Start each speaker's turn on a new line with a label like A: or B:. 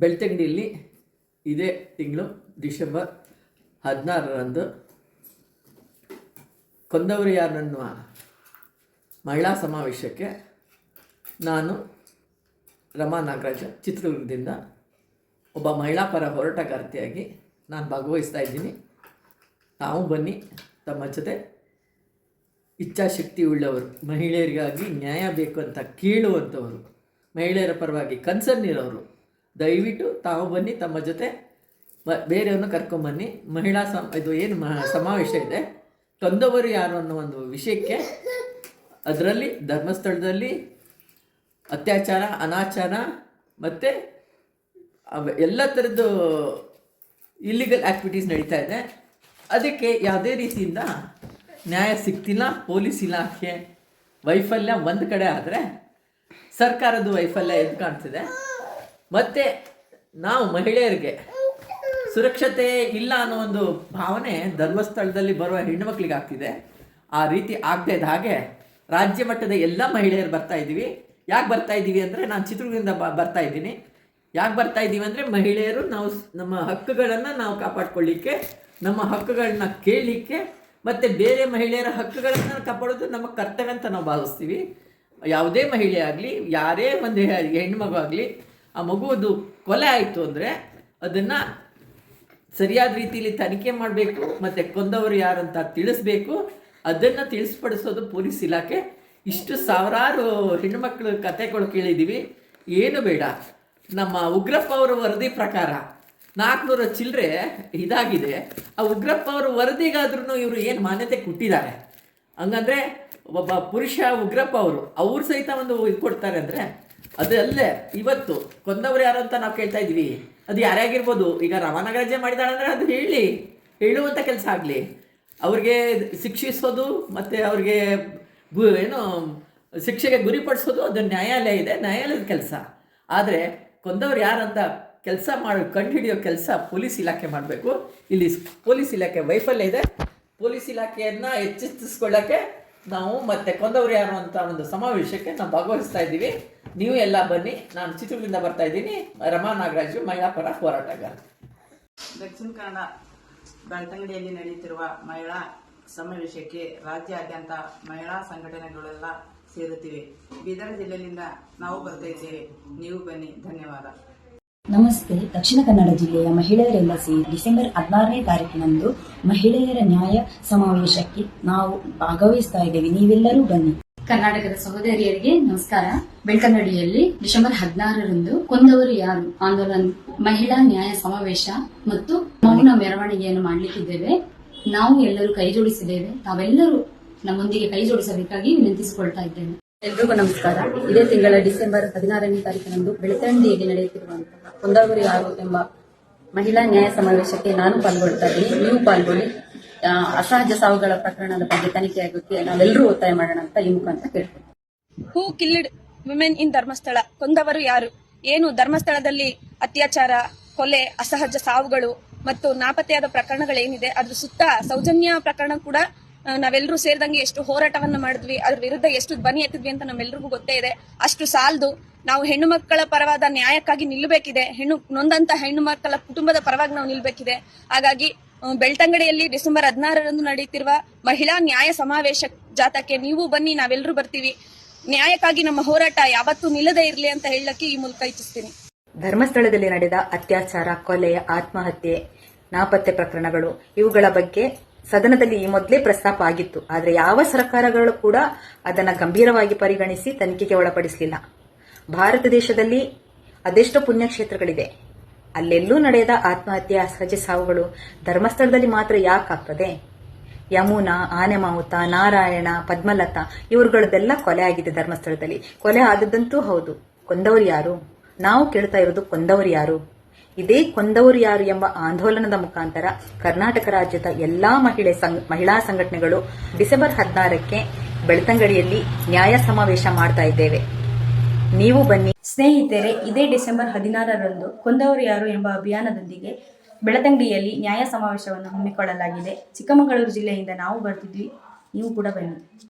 A: ಬೆಳ್ತಂಗಡಿಯಲ್ಲಿ ಇದೇ ತಿಂಗಳು ಡಿಸೆಂಬರ್ ಹದಿನಾರರಂದು. ಕೊಂದವರಿಯಾರನ್ನುವ ಮಹಿಳಾ ಸಮಾವೇಶಕ್ಕೆ ನಾನು ರಮಾ ನಾಗರಾಜ ಚಿತ್ರದುರ್ಗದಿಂದ ಒಬ್ಬ ಮಹಿಳಾ ಪರ ಹೋರಾಟಗಾರ್ತಿಯಾಗಿ ನಾನು ಭಾಗವಹಿಸ್ತಾ ಇದ್ದೀನಿ. ತಾವು ಬನ್ನಿ, ತಮ್ಮ ಜೊತೆ ಇಚ್ಛಾಶಕ್ತಿ ಉಳ್ಳವರು, ಮಹಿಳೆಯರಿಗಾಗಿ ನ್ಯಾಯ ಬೇಕು ಅಂತ ಕೇಳುವಂಥವರು, ಮಹಿಳೆಯರ ಪರವಾಗಿ ಕನ್ಸರ್ನ್ ಇರೋರು ದಯವಿಟ್ಟು ತಾವು ಬನ್ನಿ, ತಮ್ಮ ಜೊತೆ ಬೇರೆಯವ್ರನ್ನ ಕರ್ಕೊಂಬನ್ನಿ ಮಹಿಳಾ ಸಮ ಇದು ಏನು ಸಮಾವೇಶ ಇದೆ. ತೊಂದವರು ಯಾರು ಅನ್ನೋ ಒಂದು ವಿಷಯಕ್ಕೆ ಅದರಲ್ಲಿ, ಧರ್ಮಸ್ಥಳದಲ್ಲಿ ಅತ್ಯಾಚಾರ, ಅನಾಚಾರ ಮತ್ತು ಎಲ್ಲ ಥರದ್ದು ಇಲ್ಲಿಗಲ್ ಆ್ಯಕ್ಟಿವಿಟೀಸ್ ನಡೀತಾ ಇದೆ. ಅದಕ್ಕೆ ಯಾವುದೇ ರೀತಿಯಿಂದ ನ್ಯಾಯ ಸಿಗ್ತಿಲ್ಲ. ಪೊಲೀಸ್ ಇಲಾಖೆ ವೈಫಲ್ಯ ಒಂದು ಕಡೆ ಆದರೆ ಸರ್ಕಾರದ ವೈಫಲ್ಯ ಎದ್ದು ಕಾಣ್ತಿದೆ. ಮತ್ತು ನಾವು ಮಹಿಳೆಯರಿಗೆ ಸುರಕ್ಷತೆ ಇಲ್ಲ ಅನ್ನೋ ಒಂದು ಭಾವನೆ ಧರ್ಮಸ್ಥಳದಲ್ಲಿ ಬರುವ ಹೆಣ್ಣುಮಕ್ಕಳಿಗೆ ಆಗ್ತಿದೆ. ಆ ರೀತಿ ಆಗದೆ ಇದ್ದ ಹಾಗೆ ರಾಜ್ಯ ಮಟ್ಟದ ಎಲ್ಲ ಮಹಿಳೆಯರು ಬರ್ತಾ ಇದ್ದೀವಿ. ಯಾಕೆ ಬರ್ತಾ ಇದ್ದೀವಿ ಅಂದರೆ ನಾನು ಚಿತ್ರದುರ್ಗದಿಂದ ಬ ಬರ್ತಾ ಇದ್ದೀನಿ. ಯಾಕೆ ಬರ್ತಾ ಇದ್ದೀವಿ ಅಂದರೆ ಮಹಿಳೆಯರು ನಾವು ನಮ್ಮ ಹಕ್ಕುಗಳನ್ನು ನಾವು ಕಾಪಾಡ್ಕೊಳ್ಳಿಕ್ಕೆ, ನಮ್ಮ ಹಕ್ಕುಗಳನ್ನ ಕೇಳಲಿಕ್ಕೆ ಮತ್ತು ಬೇರೆ ಮಹಿಳೆಯರ ಹಕ್ಕುಗಳನ್ನು ಕಾಪಾಡೋದು ನಮ್ಮ ಕರ್ತವ್ಯ ಅಂತ ನಾವು ಭಾವಿಸ್ತೀವಿ. ಯಾವುದೇ ಮಹಿಳೆ ಆಗಲಿ, ಯಾರೇ ಒಂದು ಹೆಣ್ಣು ಹೆಣ್ಮಗು ಆಗಲಿ ಆ ಮಗುವುದು ಕೊಲೆ ಆಯಿತು ಅಂದರೆ ಅದನ್ನು ಸರಿಯಾದ ರೀತಿಯಲ್ಲಿ ತನಿಖೆ ಮಾಡಬೇಕು, ಮತ್ತು ಕೊಂದವರು ಯಾರಂತ ತಿಳಿಸ್ಬೇಕು, ಅದನ್ನು ತಿಳಿಸ್ಪಡಿಸೋದು ಪೊಲೀಸ್ ಇಲಾಖೆ. ಇಷ್ಟು ಸಾವಿರಾರು ಹೆಣ್ಣುಮಕ್ಳು ಕತೆಗಳು ಕೇಳಿದ್ದೀವಿ ಏನು ಬೇಡ. ನಮ್ಮ ಉಗ್ರಪ್ಪ ಅವರ ವರದಿ ಪ್ರಕಾರ ನಾಲ್ಕುನೂರ ಚಿಲ್ಲರೆ ಇದಾಗಿದೆ. ಆ ಉಗ್ರಪ್ಪ ಅವರ ವರದಿಗಾದ್ರೂ ಇವರು ಏನು ಮಾನ್ಯತೆ ಕೊಟ್ಟಿದ್ದಾರೆ? ಹಂಗಂದ್ರೆ ಒಬ್ಬ ಪುರುಷ ಉಗ್ರಪ್ಪ ಅವರು, ಅವ್ರು ಸಹಿತ ಒಂದು ಇದು ಕೊಡ್ತಾರೆ ಅಂದರೆ ಅದಲ್ಲದೆ ಇವತ್ತು ಕೊಂದವರು ಯಾರು ಅಂತ ನಾವು ಕೇಳ್ತಾ ಇದ್ವಿ ಅದು ಯಾರೇ ಆಗಿರ್ಬೋದು ಈಗ ಮಾಡಿದಾಳೆ ಅಂದರೆ ಅದು ಹೇಳಿ ಹೇಳುವಂಥ ಕೆಲಸ ಆಗಲಿ. ಅವ್ರಿಗೆ ಶಿಕ್ಷಿಸೋದು ಮತ್ತು ಅವ್ರಿಗೆ ಗು, ಏನು, ಶಿಕ್ಷೆಗೆ ಗುರಿಪಡಿಸೋದು ಅದು ನ್ಯಾಯಾಲಯ ಇದೆ, ನ್ಯಾಯಾಲಯದ ಕೆಲಸ. ಆದರೆ ಕೊಂದವ್ರು ಯಾರಂತ ಕೆಲಸ ಮಾಡಿ ಕಂಡುಹಿಡಿಯೋ ಕೆಲಸ ಪೊಲೀಸ್ ಇಲಾಖೆ ಮಾಡಬೇಕು. ಇಲ್ಲಿ ಪೊಲೀಸ್ ಇಲಾಖೆ ವೈಫಲ್ಯ ಇದೆ. ಪೊಲೀಸ್ ಇಲಾಖೆಯನ್ನು ಎಚ್ಚೆತ್ತಿಸ್ಕೊಳ್ಳೋಕ್ಕೆ ನಾವು ಮತ್ತೆ ಕೊಂದವರು ಯಾರು ಅಂತ ಒಂದು ಸಮಾವೇಶಕ್ಕೆ ನಾವು ಭಾಗವಹಿಸ್ತಾ ಇದ್ದೀವಿ. ನೀವು ಎಲ್ಲ ಬನ್ನಿ. ನಾನು ಚಿತ್ರದಿಂದ ಬರ್ತಾ ಇದ್ದೀನಿ. ರಮಾ ನಾಗರಾಜು ಮಹಿಳಾ ಪರ ಹೋರಾಟಗಾರ.
B: ದಕ್ಷಿಣ ಕನ್ನಡ ಬೆಳ್ತಂಗಡಿಯಲ್ಲಿ ನಡೆಯುತ್ತಿರುವ ಮಹಿಳಾ ಸಮಾವೇಶಕ್ಕೆ ರಾಜ್ಯಾದ್ಯಂತ ಮಹಿಳಾ ಸಂಘಟನೆಗಳೆಲ್ಲ ಸೇರುತ್ತಿವೆ. ಬೀದರ್ ಜಿಲ್ಲೆಯಿಂದ ನಾವು ಬರ್ತಾ ಇದ್ದೇವೆ. ನೀವು ಬನ್ನಿ. ಧನ್ಯವಾದ.
C: ನಮಸ್ತೆ. ದಕ್ಷಿಣ ಕನ್ನಡ ಜಿಲ್ಲೆಯ ಮಹಿಳೆಯರೆಲ್ಲ ಸೇರಿ ಡಿಸೆಂಬರ್ ಹದಿನಾರನೇ ತಾರೀಕಿನಂದು ಮಹಿಳೆಯರ ನ್ಯಾಯ ಸಮಾವೇಶಕ್ಕೆ ನಾವು ಭಾಗವಹಿಸ್ತಾ ಇದ್ದೇವೆ. ನೀವೆಲ್ಲರೂ ಬನ್ನಿ.
D: ಕರ್ನಾಟಕದ ಸಹೋದರಿಯರಿಗೆ ನಮಸ್ಕಾರ. ಬೆಳ್ಕನ್ನಡಿಯಲ್ಲಿ ಡಿಸೆಂಬರ್ ಹದಿನಾರರಂದು ಕೊಂದವರು ಯಾರು? ಆಂದೋಲನ, ಮಹಿಳಾ ನ್ಯಾಯ ಸಮಾವೇಶ ಮತ್ತು ಮೌನ ಮೆರವಣಿಗೆಯನ್ನು ಮಾಡಲಿಕ್ಕಿದ್ದೇವೆ. ನಾವು ಎಲ್ಲರೂ ಕೈ ಜೋಡಿಸಿದ್ದೇವೆ. ತಾವೆಲ್ಲರೂ ನಮ್ಮೊಂದಿಗೆ ಕೈ ಜೋಡಿಸಬೇಕಾಗಿ ವಿನಂತಿಸಿಕೊಳ್ತಾ ಇದ್ದೇವೆ.
E: ಎಲ್ರಿಗೂ ನಮಸ್ಕಾರ. ಇದೇ ತಿಂಗಳ ಡಿಸೆಂಬರ್ ಹದಿನಾರನೇ ತಾರೀಕಿನಂದು ಬೆಳತಂಡಿಯಲ್ಲಿ ನಡೆಯುತ್ತಿರುವಂತಹ ಕೊಂದವರು ಆರು ಎಂಬ ಮಹಿಳಾ ನ್ಯಾಯ ಸಮಾವೇಶಕ್ಕೆ ನಾನು ಪಾಲ್ಗೊಳ್ತಾ ಇದ್ದೀನಿ. ನೀವು ಪಾಲ್ಗೊಳ್ಳಿ. ಅಸಹಜ ಸಾವುಗಳ ಪ್ರಕರಣದ ಬಗ್ಗೆ ತನಿಖೆಯಾಗುತ್ತೆ ನಾವೆಲ್ಲರೂ ಒತ್ತಾಯ ಮಾಡೋಣ ಅಂತ ಈ ಮುಖಾಂತರ ಕೇಳ್ತೀನಿ
F: who killed women in Dharmasthala? ಕೊಂದವರು ಯಾರು? ಏನು ಧರ್ಮಸ್ಥಳದಲ್ಲಿ ಅತ್ಯಾಚಾರ, ಕೊಲೆ, ಅಸಹಜ ಸಾವುಗಳು ಮತ್ತು ನಾಪತ್ತೆಯಾದ ಪ್ರಕರಣಗಳೇನಿದೆ? ಅದ್ರ ಸುತ್ತ ಸೌಜನ್ಯ ಪ್ರಕರಣ ಕೂಡ ನಾವೆಲ್ಲರೂ ಸೇರಿದಂಗೆ ಎಷ್ಟು ಹೋರಾಟವನ್ನ ಮಾಡಿದ್ವಿ, ಅದ್ರ ವಿರುದ್ಧ ಎಷ್ಟು ಧ್ವನಿ ಎತ್ತಿದ್ವಿ ಅಂತ ನಮ್ಮೆಲ್ರಿಗೂ ಗೊತ್ತೇ ಇದೆ. ಅಷ್ಟು ಸಾಲದು ನಾವು ಹೆಣ್ಣು ಮಕ್ಕಳ ಪರವಾದ ನ್ಯಾಯಕ್ಕಾಗಿ ನಿಲ್ಲಬೇಕಿದೆ ಹೆಣ್ಣು, ನೊಂದಂತ ಹೆಣ್ಣು ಮಕ್ಕಳ ಕುಟುಂಬದ ಪರವಾಗಿ ನಾವು ನಿಲ್ಬೇಕಿದೆ. ಹಾಗಾಗಿ ಬೆಳ್ತಂಗಡಿಯಲ್ಲಿ ಡಿಸೆಂಬರ್ ಹದಿನಾರರಂದು ನಡೆಯುತ್ತಿರುವ ಮಹಿಳಾ ನ್ಯಾಯ ಸಮಾವೇಶ ಜಾಥಾಕ್ಕೆ ನೀವು ಬನ್ನಿ ನಾವೆಲ್ಲರೂ ಬರ್ತೀವಿ. ನ್ಯಾಯಕ್ಕಾಗಿ ನಮ್ಮ ಹೋರಾಟ ಯಾವತ್ತೂ ನಿಲ್ಲದೇ ಇರಲಿ ಅಂತ ಹೇಳಕ್ಕೆ ಈ ಮೂಲಕ ಇಚ್ಛಿಸ್ತೀನಿ.
E: ಧರ್ಮಸ್ಥಳದಲ್ಲಿ ನಡೆದ ಅತ್ಯಾಚಾರ, ಕೊಲೆ, ಆತ್ಮಹತ್ಯೆ, ನಾಪತ್ತೆ ಪ್ರಕರಣಗಳು, ಇವುಗಳ ಬಗ್ಗೆ ಸದನದಲ್ಲಿ ಈ ಮೊದಲೇ ಪ್ರಸ್ತಾಪ ಆಗಿತ್ತು. ಆದರೆ ಯಾವ ಸರ್ಕಾರಗಳು ಕೂಡ ಅದನ್ನು ಗಂಭೀರವಾಗಿ ಪರಿಗಣಿಸಿ ತನಿಖೆಗೆ ಒಳಪಡಿಸಲಿಲ್ಲ. ಭಾರತ ದೇಶದಲ್ಲಿ ಅದೆಷ್ಟೋ ಪುಣ್ಯಕ್ಷೇತ್ರಗಳಿದೆ ಅಲ್ಲೆಲ್ಲೂ ನಡೆದ ಆತ್ಮಹತ್ಯೆ, ಅಸಹಜ ಸಾವುಗಳು ಧರ್ಮಸ್ಥಳದಲ್ಲಿ ಮಾತ್ರ ಯಾಕಾಗ್ತದೆ? ಯಮುನಾ, ಆನೆಮಾವುತ, ನಾರಾಯಣ, ಪದ್ಮಲತಾ ಇವರುಗಳದೆಲ್ಲ ಕೊಲೆ ಆಗಿದೆ ಧರ್ಮಸ್ಥಳದಲ್ಲಿ. ಕೊಲೆ ಆದದ್ದಂತೂ ಹೌದು. ಕೊಂದವರು ಯಾರು? ನಾವು ಕೇಳ್ತಾ ಇರೋದು ಕೊಂದವರು ಯಾರು? ಇದೇ ಕೊಂದವರು ಯಾರು ಎಂಬ ಆಂದೋಲನದ ಮುಖಾಂತರ ಕರ್ನಾಟಕ ರಾಜ್ಯದ ಎಲ್ಲಾ ಮಹಿಳೆ ಮಹಿಳಾ ಸಂಘಟನೆಗಳು ಡಿಸೆಂಬರ್ ಹದಿನಾರಕ್ಕೆ ಬೆಳ್ತಂಗಡಿಯಲ್ಲಿ ನ್ಯಾಯ ಸಮಾವೇಶ ಮಾಡ್ತಾ ಇದ್ದೇವೆ. ನೀವು ಬನ್ನಿ.
G: ಸ್ನೇಹಿತರೆ, ಇದೇ ಡಿಸೆಂಬರ್ ಹದಿನಾರರಂದು ಕೊಂದವರು ಯಾರು ಎಂಬ ಅಭಿಯಾನದೊಂದಿಗೆ ಬೆಳತಂಗಡಿಯಲ್ಲಿ ನ್ಯಾಯ ಸಮಾವೇಶವನ್ನು ಹಮ್ಮಿಕೊಳ್ಳಲಾಗಿದೆ. ಚಿಕ್ಕಮಗಳೂರು ಜಿಲ್ಲೆಯಿಂದ ನಾವು ಬರ್ತಿದ್ವಿ. ನೀವು ಕೂಡ ಬನ್ನಿ.